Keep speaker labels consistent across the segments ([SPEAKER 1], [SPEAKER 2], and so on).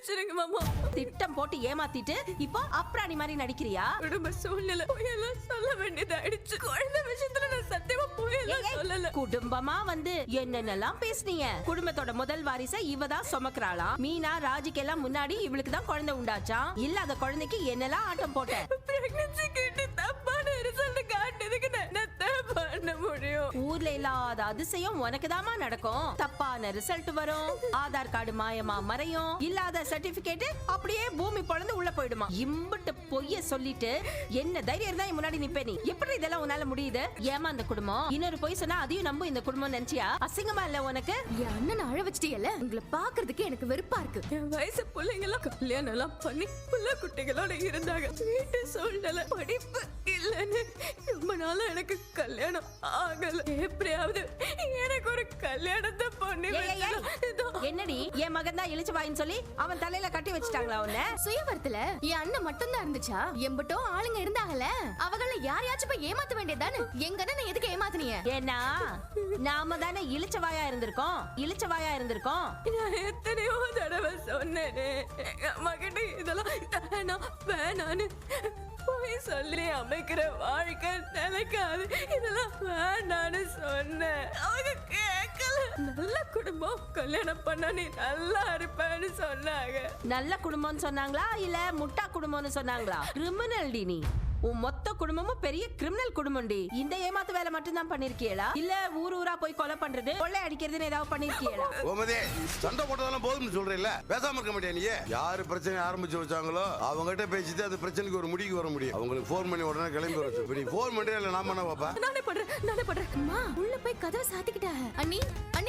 [SPEAKER 1] மன்னிச்சிருங்க மாமா.
[SPEAKER 2] திட்டம் போட்டு ஏமாத்திட்டு இப்போ அப்ராணி மாதிரி நடிக்கிறியா?
[SPEAKER 1] குடும்ப சூழ்நிலை பொய்யெல்லாம் சொல்ல வேண்டியதாயிடுச்சு குழந்தை விஷயத்துல நான் சத்தியமா பொய்யெல்லாம் சொல்லல.
[SPEAKER 2] குடும்பமா வந்து என்னென்னலாம் பேசுனீங்க? குடும்பத்தோட முதல் வாரிச இவ தான் சுமக்கிறாளாம் மீனா ராஜுக்கெல்லாம் முன்னாடி இவளுக்கு தான் குழந்தை உண்டாச்சாம் இல்லாத குழந்தைக்கு என்னெல்லாம் ஆட்டம் போட்ட?
[SPEAKER 1] பிரெக்னன்சி கிட்ட தப்பான ரிசல்ட் காட்டுறதுக்கு நான் என்னத்த பண்ண முடியும்
[SPEAKER 2] ஊர்ல இல்லாத அதிசயம் உனக்குதாம்மா நடக்கும். தப்பான ரிசல்ட் வரும். ஆதார் கார்டு மாயமா மறையும். இல்லாத சர்டிபிகேட் அப்படியே பூமி பொழந்து உள்ள போயிடுமா. இம்புட்டு பொய்ய சொல்லிட்டு என்ன தைரியம் தான் முன்னாடி நிப்பே நீ. எப்படி இதெல்லாம் உன்னால முடியுது? ஏமா அந்த குடும்பம். இன்னொரு பொய் சொன்னா அதையும் நம்ப இந்த குடும்பம் நினைச்சியா? அசிங்கமா இல்ல உனக்கு?
[SPEAKER 3] என் அண்ணன் அழ வச்சிட்டியல்ல? உங்களை பாக்குறதுக்கு எனக்கு வெறுப்பா இருக்கு.
[SPEAKER 1] என் வயசு பிள்ளைங்க எல்லாம் கல்யாணம் எல்லாம் பண்ணி புள்ள குட்டிகளோட இருந்தாங்க. வீட்டு சூழ்நிலை படிப்பு இல்லைன்னு நாளா எனக்கு கல்யாணம் ஆகல. எப்படியாவது எனக்கு ஒரு கல்யாணத்தை பண்ணி.
[SPEAKER 2] என்னடி என் மகன் தான் இழிச்சு வாயின்னு சொல்லி அவன் தலையில கட்டி வச்சுட்டாங்களா உன்ன?
[SPEAKER 3] சுயவரத்துல என் அண்ணன் மட்டும் தான் இருந்துச்சா? எம்பட்டோ ஆளுங்க இருந்தாங்கல்ல? அவங்கள யாரையாச்சும் போய் ஏமாத்த வேண்டியதானே எங்க அண்ணனை எதுக்கு ஏமாத்துனீங்க
[SPEAKER 2] ஏன்னா நாம தானே இழிச்ச வாயா இருந்திருக்கோம். இழிச்ச வாயா இருந்திருக்கோம்.
[SPEAKER 1] எத்தனையோ தடவை சொன்னேனே. எங்க அம்மா கிட்ட இதெல்லாம் வேணாம் வேணான்னு போய் சொல்லி அமைக்கிற வாழ்க்கை கலக்காது. இதெல்லாம் வேண்டான்னு சொன்னேன். அவங்க கேட்கல. நல்ல குடும்பம். கல்யாணம் பண்ணா நீ நல்லா இருப்பேன்னு சொன்னாங்க.
[SPEAKER 2] நல்ல குடும்பம்னு சொன்னாங்களா? இல்ல முட்டா குடும்பம்னு சொன்னாங்களா? கிரிமினல் டி நீ. உன் குடும்பமும் பெரிய கிரிமினல் குடும்பம்டி. இந்த ஏமாத்து வேலை மட்டும் தான் பண்ணிருக்கியலா இல்ல ஊர் ஊரா போய் கொலை பண்றது கொள்ளை அடிக்கிறதுன்னு ஏதாவது பண்ணிருக்கியலா
[SPEAKER 4] கோமதி சண்டை போட்டதெல்லாம் போதும்னு சொல்றீல்ல? பேசாம இருக்க மாட்டியா நீ? யாரு பிரச்சனை ஆரம்பிச்சு வச்சாங்களோ அவங்ககிட்ட பேசிட்டு அந்த பிரச்சனைக்கு ஒரு முடிவுக்கு வர முடியும். அவங்களுக்கு ஃபோன் பண்ணி உடனே கிளம்பி வர நீ ஃபோன் பண்ணி இல்லை நாம என்ன பாப்பா
[SPEAKER 1] நானே பண்றேன் நானே பண்றேன்.
[SPEAKER 3] உள்ள போய் கதவை சாத்திக்கிட்டாங்க அண்ணி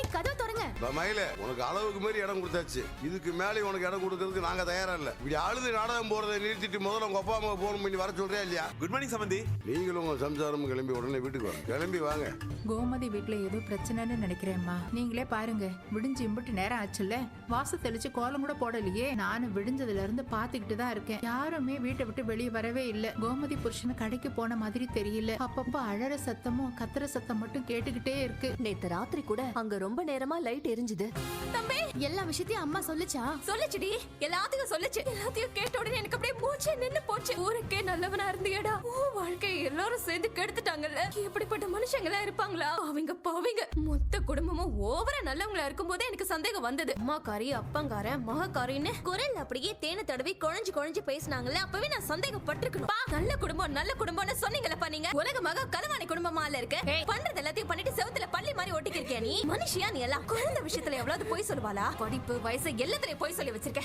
[SPEAKER 3] அண்ணி கதவை தொடங்க.
[SPEAKER 4] மயில உனக்கு அளவுக்கு மீறி இடம் கொடுத்தாச்சு. இதுக்கு மேலே உனக்கு இடம் கொடுக்கறதுக்கு நாங்க தயாரா இல்ல. இப்படி அழுது நாடகம் போறதை நிறுத்திட்டு முதல்ல உங்க அப்பா அம்மா ஃபோன் பண்ணி வர சொல்றியா இல்லையா?
[SPEAKER 5] குட் மார்னிங் சம்பந்தி
[SPEAKER 4] நீங்களும் உங்க சம்சாரமும் கிளம்பி உடனே வீட்டுக்கு வாங்க. கிளம்பி வாங்க.
[SPEAKER 6] கோமதி வீட்ல ஏதோ பிரச்சனைன்னு நினைக்கிறேம்மா நீங்களே பாருங்க விடிஞ்சு இம்புட்டு நேரம் ஆச்சுல்ல? வாச தெளிச்சு கோலம் கூட போடலையே. நானும் விடிஞ்சதுல இருந்து பாத்துக்கிட்டு தான் இருக்கேன். யாருமே வீட்டை விட்டு வெளியே வரவே இல்ல. கோமதி புருஷன் கடைக்கு போன மாதிரி தெரியல. அப்பப்போ அழற சத்தமும் கத்துற சத்தம் மட்டும் கேட்டுக்கிட்டே இருக்கு.
[SPEAKER 7] நேத்து ராத்திரி கூட அங்க ரொம்ப ரொம்ப நேரமா லைட் எரிஞ்சுது.
[SPEAKER 3] தம்பி! எல்லா விஷயத்தையும் அம்மா சொல்லுச்சா?
[SPEAKER 1] சொல்லுச்சுடி. எல்லாத்தையும் சொல்லுச்சு. எல்லாத்தையும் கேட்ட உடனே எனக்கு மூச்சே நின்னு போச்சு. ஊருக்கே நல்லவனா இருந்தியடா. ஓ வாழ்க்கை எல்லாரும் சேர்ந்து கெடுத்துட்டாங்கல்ல. இப்படிப்பட்ட மனுஷங்களா இருப்பாங்களா? அவங்க பாவிங்க. மொத்த குடும்பமும் ஓவரா நல்லவங்களா இருக்கும்போதே எனக்கு சந்தேகம் வந்தது.
[SPEAKER 7] அம்மாக்காரி அப்பங்காரன் மகக்காரின்னு குரல் அப்படியே தேனை தடவி குழஞ்சு குழஞ்சு பேசினாங்கல்ல. அப்பவே நான் சந்தேகப்பட்டிருக்கணும்.
[SPEAKER 1] நல்ல குடும்பம் நல்ல குடும்பம்னு சொன்னீங்களப்பா நீங்க. உலக மக கலவாணி குடும்பமால இருக்க? பண்றது எல்லாத்தையும் பண்ணிட்டு செவுத்துல பள்ளி மாதிரி ஒட்டிக்கிருக்கியா நீ? மனுஷியா நீ எல்லாம்? குழந்தை விஷயத்துல எவ்வளவு பொய் சொல்லுவாளா? படிப்பு வயசு எல்லாத்துலயும் பொய் சொல்லி வச்சிருக்க.